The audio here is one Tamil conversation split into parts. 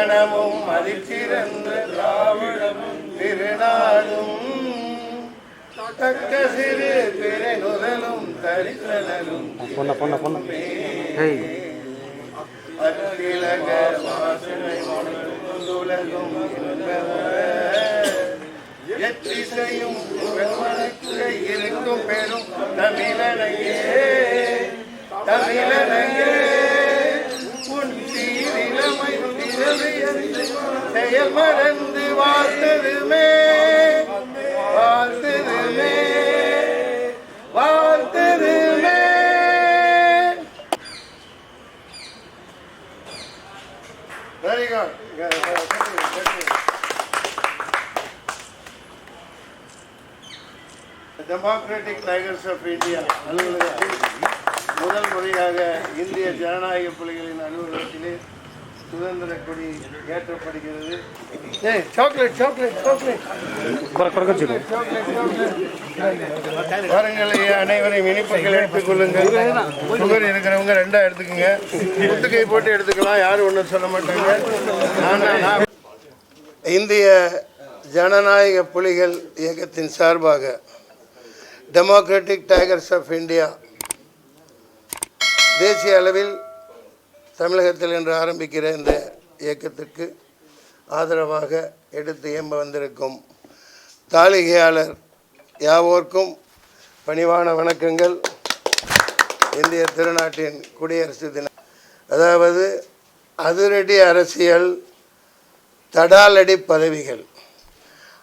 இலக்கணமும் அதிர்ச்சிறந்த திராவிடமும் திருநாடும் தக்க சிறு பிறனுதலும் தரிசனலும். பொண்ண பொண்ண பொண்ண. அத்திலக வாசனை உலகும் எத்திசையும் இருக்கும் பெரும் தமிழனையே. தமிழனையே உன் திறமையறிந்து செயல் மறந்து வாழ்த்ததுமே வாழ்த்ததுமே வாழ்த்ததுமே very good democratic tigers of India அலுவலகத்தில் முதல் முறையாக இந்திய ஜனநாயக புலிகளின் அலுவலகத்திலே சுதந்திர கொடி ஏற்றப்படுகிறது. ஏய் சாக்லேட் சாக்லேட் சாக்லேட் வாருங்கள் ஐயா அனைவரையும் இனிப்புகள் எடுத்துக் கொள்ளுங்கள். சுகர் இருக்கிறவங்க ரெண்டா எடுத்துக்கோங்க. முட்டுக்கை போட்டு எடுத்துக்கலாம். யாரும் ஒன்றும் சொல்ல மாட்டாங்க. இந்திய ஜனநாயக புலிகள் இயக்கத்தின் சார்பாக டெமோக்ராட்டிக் டைகர்ஸ் ஆஃப் இந்தியா தேசிய அளவில் தமிழகத்தில் என்று ஆரம்பிக்கிற இந்த இயக்கத்திற்கு ஆதரவாக எடுத்து இயம்ப வந்திருக்கும் தாளிகையாளர் யாவோர்க்கும் பணிவான வணக்கங்கள். இந்திய திருநாட்டின் குடியரசு தினம் அதாவது அதிரடி அரசியல் தடாலடி பதவிகள்.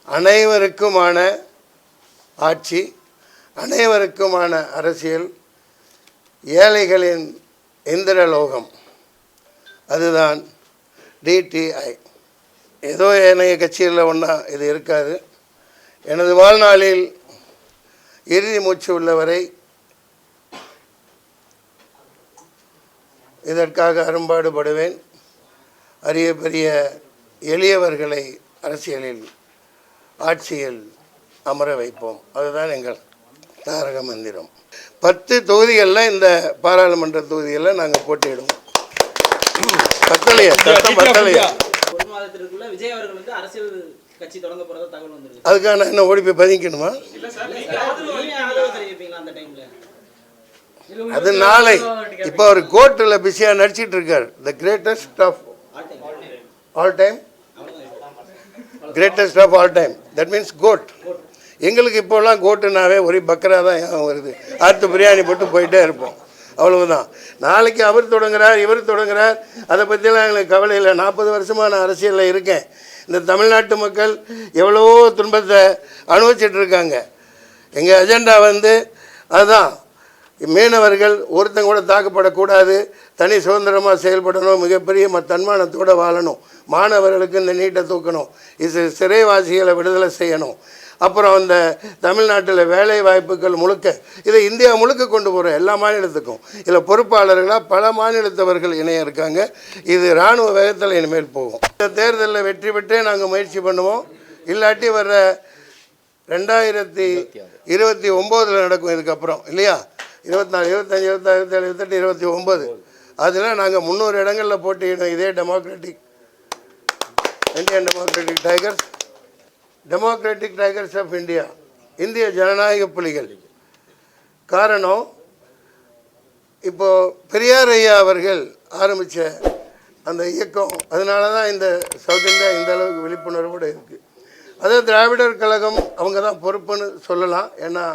அனைவருக்குமான ஆட்சி அனைவருக்குமான அரசியல் ஏழைகளின் இந்திரலோகம். அதுதான் டிடிஐ ஏதோ ஏனைய கட்சிகளில் ஒன்றா இது இருக்காது. எனது வாழ்நாளில் இறுதி மூச்சு உள்ளவரை இதற்காக அரும்பாடுபடுவேன். அரிய பெரிய எளியவர்களை அரசியலில் ஆட்சியில் அமர வைப்போம். அதுதான் எங்கள் தாரக மந்திரம். பத்து தொகுதிகளில் இந்த பாராளுமன்ற தொகுதிகளில் நாங்கள் போட்டியிடுவோம். பத்தலையா சட்டம் பத்தலையா ஒரு மாதத்திற்குள்ள விஜய் அவர்கள் வந்து அரசியல் கட்சி தொடங்க போறதா தகவல் வந்திருக்கு. அதுக்காக நான் என்ன ஓடி போய் பதிக்கணுமா நீங்க ஆதரவு தெரிவிப்பீங்களா அந்த டைம்ல? அது நாளை. இப்போ அவர் கோர்ட்டில் பிஸியாக நடிச்சிட்டு இருக்கார் the greatest of all time greatest of all time that means GOAT எங்களுக்கு இப்போல்லாம் கோட்டுனாவே ஒரே பக்கரா தான் ஞாபகம் வருது. அடுத்து பிரியாணி போட்டு போயிட்டே இருப்போம். அவ்வளவுதான். நாளைக்கு அவர் தொடங்குறார் இவர் தொடங்குறார். அதை பற்றிலாம் எங்களுக்கு கவலை இல்லை. நாற்பது வருஷமாக நான் அரசியலில் இருக்கேன். இந்த தமிழ்நாட்டு மக்கள் எவ்வளவோ துன்பத்தை அனுபவிச்சிட்டு இருக்காங்க எங்கள் அஜெண்டா வந்து அதுதான் மீனவர்கள் ஒருத்தங்க கூட தாக்கப்படக்கூடாது தனி சுதந்திரமாக செயல்படணும் மிகப்பெரிய ம தன்மானத்தோடு வாழணும். மாணவர்களுக்கு இந்த நீட்டை தூக்கணும். இது சிறைவாசிகளை விடுதலை செய்யணும். அப்புறம் அந்த தமிழ்நாட்டில் வேலை வாய்ப்புகள் முழுக்க இதை இந்தியா முழுக்க கொண்டு போகிறோம் எல்லா மாநிலத்துக்கும். இதில் பொறுப்பாளர்களாக பல மாநிலத்தவர்கள் இணைய இருக்காங்க. இது இராணுவ வேகத்தில் இனிமேல் போகும். இந்த தேர்தலில் வெற்றி பெற்றே நாங்கள் முயற்சி பண்ணுவோம். இல்லாட்டி வர்ற ரெண்டாயிரத்தி இருபத்தி ஒம்போதில் நடக்கும் இதுக்கப்புறம் இல்லையா? இருபத்தாலு இருபத்தஞ்சி இருபத்தாறு இருபத்தேழு இருபத்தெட்டு இருபத்தி ஒம்பது. அதில் நாங்கள் முந்நூறு இடங்களில் போட்டியிடும் இதே democratic Indian democratic tigers democratic tigers of India இந்திய ஜனநாயக புலிகள். காரணம் இப்போது பெரியார் ஐயா அவர்கள் ஆரம்பித்த அந்த இயக்கம் அதனால தான் இந்த சவுத் இந்தியா இந்த அளவுக்கு விழிப்புணர்வோடு இருக்குது அதே திராவிடர் கழகம் அவங்க தான் பொறுப்புன்னு சொல்லலாம். ஏன்னா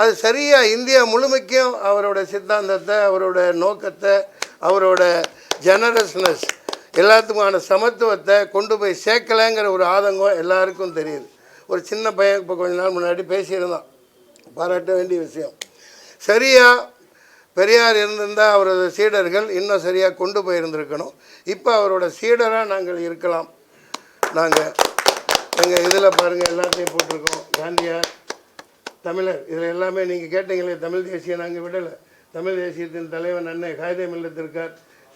அது சரியாக இந்தியா முழுமைக்கும் அவரோட சித்தாந்தத்தை அவரோட நோக்கத்தை அவரோட ஜெனரஸ்னஸ் எல்லாத்துக்குமான சமத்துவத்தை கொண்டு போய் சேர்க்கலைங்கிற ஒரு ஆதங்கம் எல்லாருக்கும் தெரியுது. ஒரு சின்ன பையன் இப்போ கொஞ்ச நாள் முன்னாடி பேசியிருந்தான். பாராட்ட வேண்டிய விஷயம். சரியாக பெரியார் இருந்திருந்தால் அவரது சீடர்கள் இன்னும் சரியாக கொண்டு போயிருந்திருக்கணும். இப்போ அவரோட சீடராக நாங்கள் இருக்கலாம். நாங்கள் எங்கள் இதில் பாருங்கள் எல்லாத்தையும் போட்டிருக்கோம். காந்தியார் தமிழர் இதில் எல்லாமே நீங்கள் கேட்டீங்களே தமிழ் தேசியம் நாங்கள் விடலை. தமிழ் தேசியத்தின் தலைவன் அண்ணன் காகிதம் இல்லத்து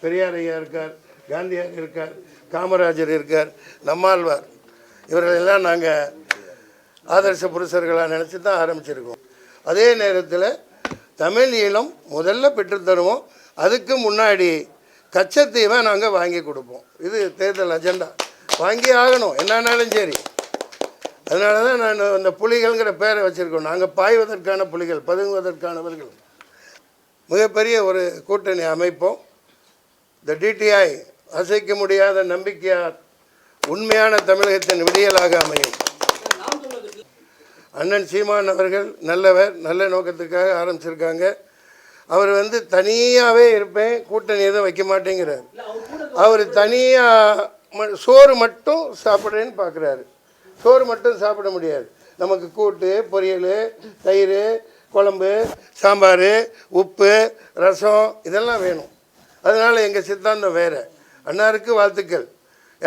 பெரியார் ஐயா இருக்கார். காந்தியார் இருக்கார் காமராஜர் இருக்கார் நம்மாழ்வார். இவர்களெல்லாம் நாங்கள் ஆதர்ச புருஷர்களாக நினச்சி தான் ஆரம்பிச்சிருக்கோம். அதே நேரத்தில் தமிழ் ஈழம் முதல்ல பெற்றுத்தருவோம் அதுக்கு முன்னாடி கச்சத்தீவை நாங்கள் வாங்கி கொடுப்போம். இது தேர்தல் அஜெண்டா. வாங்கி ஆகணும் என்னன்னாலும் சரி. அதனால தான் நான் அந்த புலிகள்ங்கிற பேரை வச்சுருக்கோம். நாங்கள் பாய்வதற்கான புலிகள் பதுங்குவதற்கானவர்கள். மிகப்பெரிய ஒரு கூட்டணி அமைப்போம். த டிடிஐ அசைக்க முடியாத நம்பிக்கையார் உண்மையான தமிழகத்தின் விடியலாக அமையும். அண்ணன் சீமான் அவர்கள் நல்லவர் நல்ல நோக்கத்துக்காக ஆரம்பிச்சிருக்காங்க. அவர் வந்து தனியாகவே இருப்பேன் கூட்டணி எதுவும் வைக்க மாட்டேங்கிறார். அவர் அவர் தனியாக சோறு மட்டும் சாப்பிட்றேன்னு பார்க்குறாரு சோறு மட்டும் சாப்பிட முடியாது. நமக்கு கூட்டு பொரியல் தயிர் குழம்பு சாம்பார் உப்பு ரசம் இதெல்லாம் வேணும். அதனால் எங்கள் சித்தாந்தம் வேறு. அன்னாருக்கு வாழ்த்துக்கள்.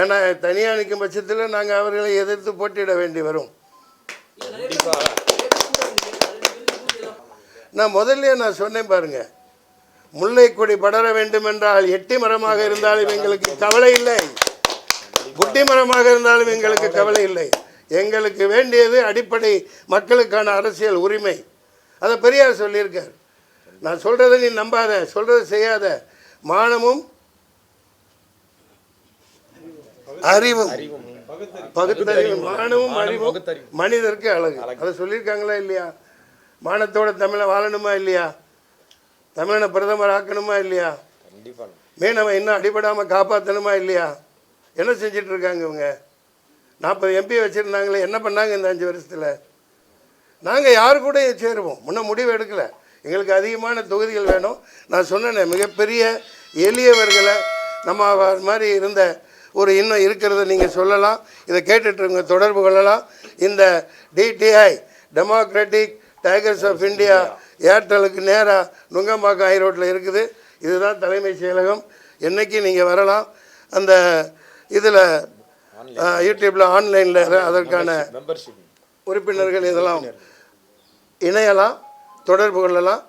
ஏன்னா தனியாக நிற்கும் பட்சத்தில் நாங்கள் அவர்களை எதிர்த்து போட்டியிட வேண்டி வரும். நான் முதல்ல நான் சொன்னேன் பாருங்க. முல்லை கொடி படர வேண்டும் என்றால் எட்டி மரமாக இருந்தாலும் எங்களுக்கு கவலை இல்லை. குட்டி மரமாக இருந்தாலும் எங்களுக்கு கவலை இல்லை. எங்களுக்கு வேண்டியது அடிப்படை மக்களுக்கான அரசியல் உரிமை. அதை பெரியார் சொல்லியிருக்கார். நான் சொல்கிறத நீ நம்பாத சொல்கிறத செய்யாத. மானமும் அறிவும். பகுத்தறிவு மானமும் அறிவும். மனிதருக்கு அழகு. அதை சொல்லியிருக்காங்களா இல்லையா? மானத்தோட தமிழை வாழணுமா இல்லையா? தமிழனை பிரதமர் ஆக்கணுமா இல்லையா? மீனவன் இன்னும் அடிபடாமல் காப்பாற்றணுமா இல்லையா? என்ன செஞ்சிட்டு இருக்காங்க இவங்க? நாற்பது எம்பி வச்சுருந்தாங்களே என்ன பண்ணாங்க இந்த அஞ்சு வருஷத்தில்? நாங்கள் யார் கூட சேருவோம். முன்ன முடிவு எடுக்கலை. எங்களுக்கு அதிகமான தொகுதிகள் வேணும். நான் சொன்னேனே மிகப்பெரிய எளியவர்களை நம்ம மாதிரி இருந்த ஒரு இன்னும் இருக்கிறத நீங்கள் சொல்லலாம். இதை கேட்டுட்ருங்க தொடர்பு கொள்ளலாம். இந்த DTI democratic tigers of India ஏர்டெலுக்கு நேராக நுங்கம்பாக்கம் ஹைரோட்டில் இருக்குது. இதுதான் தலைமைச் செயலகம். என்னைக்கு நீங்கள் வரலாம்? அந்த இதில் யூடியூப்பில் ஆன்லைனில் அதற்கான உறுப்பினர்கள் இதெல்லாம் இணையலாம் தொடர்பு கொள்ளலாம்.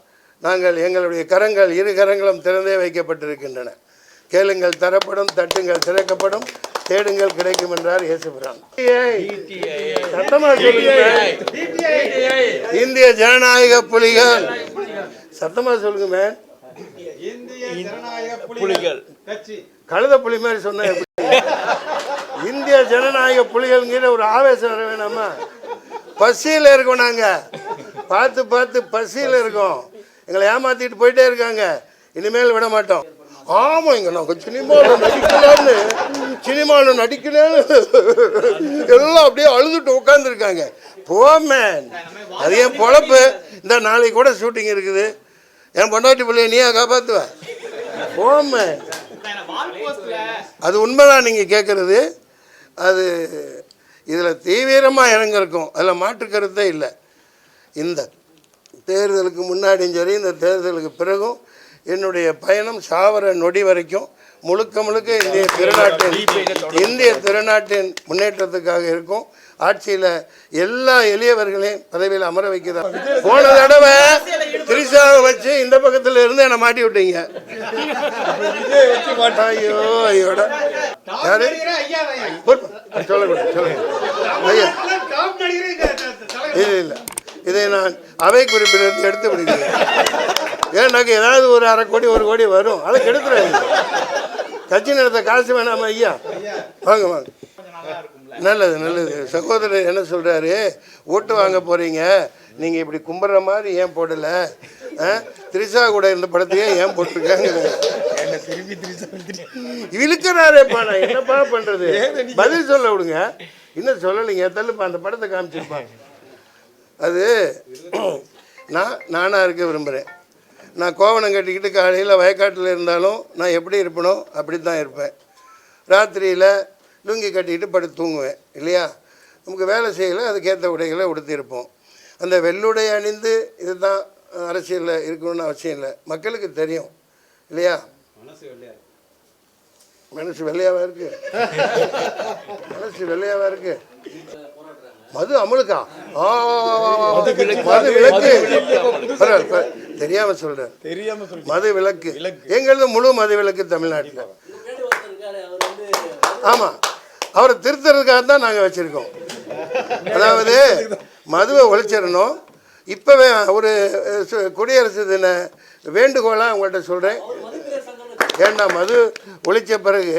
நாங்கள் எங்களுடைய கரங்கள் இரு கரங்களும் திறந்தே வைக்கப்பட்டிருக்கின்றன. கேளுங்கள் தரப்படும் தட்டுங்கள் திறக்கப்படும் தேடுங்கள் கிடைக்கும் என்றார் இயேசுபிரான். சத்தமா சொல்லுங்க இந்திய ஜனநாயக புலிகள். சத்தமா சொல்லுங்க மேன் கழுத புலி மாதிரி சொன்ன எப்படி? இந்திய ஜனநாயக புலிகள்ங்கிற ஒரு ஆவேசம் வர வேணாமா? பசியில் இருக்கோம் நாங்கள் பார்த்து பார்த்து பசியில் இருக்கோம். எங்களை ஏமாத்திட்டு போயிட்டே இருக்காங்க. இனிமேல் விட மாட்டோம். ஆமாம் இங்கே நாங்கள் சினிமாவில் நடிக்கலான்னு சினிமாவில் நடிக்கலான்னு எல்லாம் அப்படியே அழுதுட்டு உட்காந்துருக்காங்க போமேன் அது என் பொழப்பு. இந்த நாளைக்கு கூட ஷூட்டிங் இருக்குது. என் பொண்டாட்டி பிள்ளைய நீயா காப்பாற்றுவ போமேன் அது உண்மைதான் நீங்கள் கேட்குறது அது இதில் தீவிரமாக இறங்கிருக்கும் அதில் மாற்று கருத்தே இல்லை. இந்த தேர்தலுக்கு முன்னாடியும் சரி இந்த தேர்தலுக்கு பிறகும் என்னுடைய பயணம் சாவர நொடி வரைக்கும் முழுக்க முழுக்க இந்திய திருநாட்டின் இந்திய திருநாட்டின் முன்னேற்றத்துக்காக இருக்கும். ஆட்சியில் எல்லா எளியவர்களையும் பதவியில் அமர வைக்கிறார் போன தடவை திரிசாவை வச்சு இந்த பக்கத்தில் இருந்து என்னை மாட்டி விட்டீங்க. ஐயோ ஐயோட. யாரு. சொல்லக்கூடாது சொல்லுங்க இல்லை இல்லை. இதை நான் அவை குறிப்பிலிருந்து எடுத்து விடுகிறேன். ஏன்னாக்க ஏதாவது ஒரு அரை கோடி ஒரு கோடி வரும். அதை கெடுத்துறாங்க கட்சி நடத்த காசு வேணாமா ஐயா? வாங்க வாங்க. நல்லது நல்லது. சகோதரர் என்ன சொல்கிறாரு ஓட்டு வாங்க போகிறீங்க நீங்கள் இப்படி கும்பிட்ற மாதிரி ஏன் போடலை? திரிஷா கூட இருந்த படத்தையே ஏன் போட்டிருக்காங்க இழுக்கிறாரேப்பா நான். என்னப்பா பண்ணுறது பதில் சொல்ல விடுங்க. இன்னும் சொல்லலைங்க. தள்ளுப்பா அந்த படத்தை காமிச்சிருப்பாங்க அது நான் நானாக இருக்க விரும்புகிறேன் நான் கோவணம் கட்டிக்கிட்டு காலையில் வயக்காட்டில் இருந்தாலும் நான் எப்படி இருப்பனோ அப்படி தான் இருப்பேன். ராத்திரியில் லுங்கி கட்டிக்கிட்டு படுத்து தூங்குவேன் இல்லையா? நமக்கு வேலை செய்யலை அதுக்கேற்ற உடைகளை உடுத்தியிருப்போம் அந்த வெள்ளுடை அணிந்து இதுதான் அரசியலில் இருக்கணும்னு அவசியம் இல்லை. மக்களுக்கு தெரியும் இல்லையா? மனசு வெள்ளையாவா இருக்கு? மனசு வெள்ளையாவா இருக்கு? மது அமுலுக்கா? மது பரவாயில்ல. தெரியாம சொல்றேன். தெரியாம மது விலக்கு. எங்களது முழு மது விலக்கு தமிழ்நாட்டில். ஆமாம் அவரை திருத்துறதுக்காக தான் நாங்கள் வச்சுருக்கோம். அதாவது மதுவை ஒழிச்சிடணும். இப்போவே ஒரு குடியரசு தின வேண்டுகோளாக உங்கள்கிட்ட சொல்கிறேன் ஏன்னா மது ஒழிச்ச பிறகு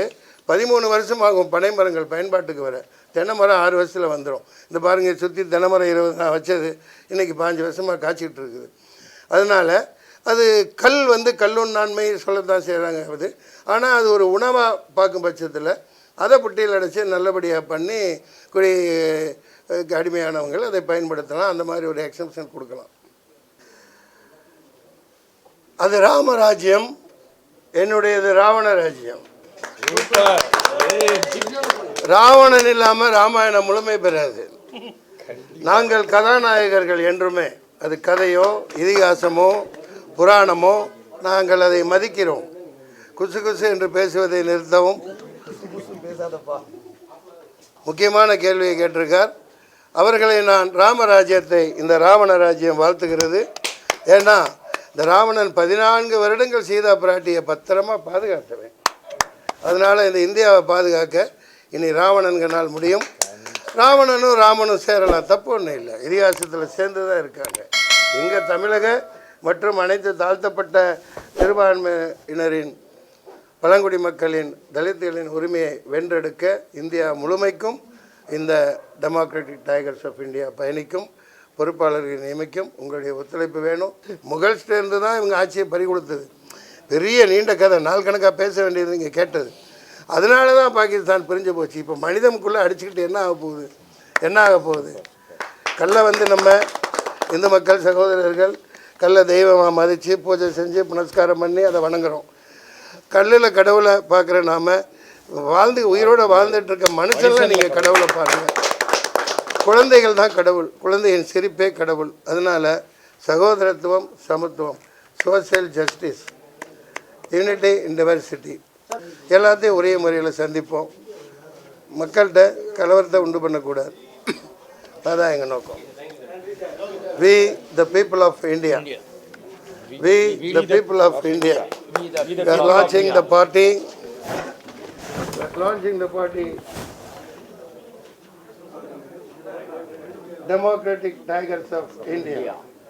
பதிமூணு வருஷம் ஆகும் பனை மரங்கள் பயன்பாட்டுக்கு வர. தென்னை மரம் ஆறு வருஷத்தில் வந்துடும் இந்த பாருங்கள் சுற்றி தென்னை மரம் இருபது நான் வச்சது. இன்றைக்கி பாஞ்சு வருஷமாக காய்ச்சிக்கிட்டு இருக்குது. அதனால் அது கல் வந்து கல்லுண்ணாண்மை சொல்லத்தான் செய்கிறாங்க அது. ஆனால் அது ஒரு உணவாக பார்க்கும் பட்சத்தில் அதை புட்டியில் அடைச்சி நல்லபடியாக பண்ணி குடி அடிமையானவங்கள் அதை பயன்படுத்தலாம். அந்த மாதிரி ஒரு எக்ஸம்ஷன் கொடுக்கலாம். அது ராமராஜ்யம் என்னுடையது ராவண ராஜ்யம். ராவணன் இல்லாமல் ராமாயணம் முழுமை பெறாது. நாங்கள் கதாநாயகர்கள் என்றுமே அது கதையோ இதிகாசமோ புராணமோ நாங்கள் அதை மதிக்கிறோம். குசு குசு என்று பேசுவதை நிறுத்தவும். முக்கியமான கேள்வியை கேட்டிருக்கார். அவர்களை நான் ராமராஜ்யத்தை இந்த ராவண ராஜ்யம் வாழ்த்துகிறது. ஏன்னா இந்த ராவணன் பதினான்கு வருடங்கள் சீதா பிராட்டியை பத்திரமா பாதுகாத்தவன். அதனால் இந்த இந்தியாவை பாதுகாக்க இனி ராவணன்கனால் முடியும். ராவணனும் ராமனும் சேரலாம். தப்பு ஒன்றும் இல்லை. இதிகாசத்தில் சேர்ந்து தான் இருக்காங்க. எங்கள் தமிழக மற்றும் அனைத்து தாழ்த்தப்பட்ட சிறுபான்மையினரின் பழங்குடி மக்களின் தலித்துகளின் உரிமையை வென்றெடுக்க இந்தியா முழுமைக்கும் இந்த டெமோக்ராட்டிக் டைகர்ஸ் ஆஃப் இந்தியா பயணிக்கும் பொறுப்பாளர்களை நியமிக்கும். உங்களுடைய ஒத்துழைப்பு வேணும். முகல்ஸ்டேருந்து தான் இவங்க ஆட்சியை பறி கொடுத்தது பெரிய நீண்ட கதை. நாள் கணக்காக பேச வேண்டியது நீங்கள் கேட்டது. அதனால தான் பாகிஸ்தான் பிரிஞ்சு போச்சு. இப்போ மனிதனுக்குள்ளே அடிச்சுக்கிட்டு என்ன ஆக போகுது? என்ன ஆக போகுது? கல்லை வந்து நம்ம இந்து மக்கள் சகோதரர்கள் கல்லை தெய்வமாக மதித்து பூஜை செஞ்சு புனஸ்காரம் பண்ணி அதை வணங்குறோம். கல்லில் கடவுளை பார்க்குற நாம் வாழ்ந்து உயிரோடு வாழ்ந்துட்டு இருக்க மனுஷன்லாம் நீங்கள் கடவுளை பாருங்கள் குழந்தைகள் தான் கடவுள். குழந்தையின் சிரிப்பே கடவுள். அதனால் சகோதரத்துவம் சமத்துவம் social justice unity in diversity எல்லாத்தையும் ஒரே முறையில் சந்திப்போம். மக்கள்கிட்ட கலவரத்தை உண்டு பண்ணக்கூடாது. அதுதான் எங்கள் நோக்கம். We the people of India we the people of India launching the party launching the party are launching the party. Democratic Tigers of India.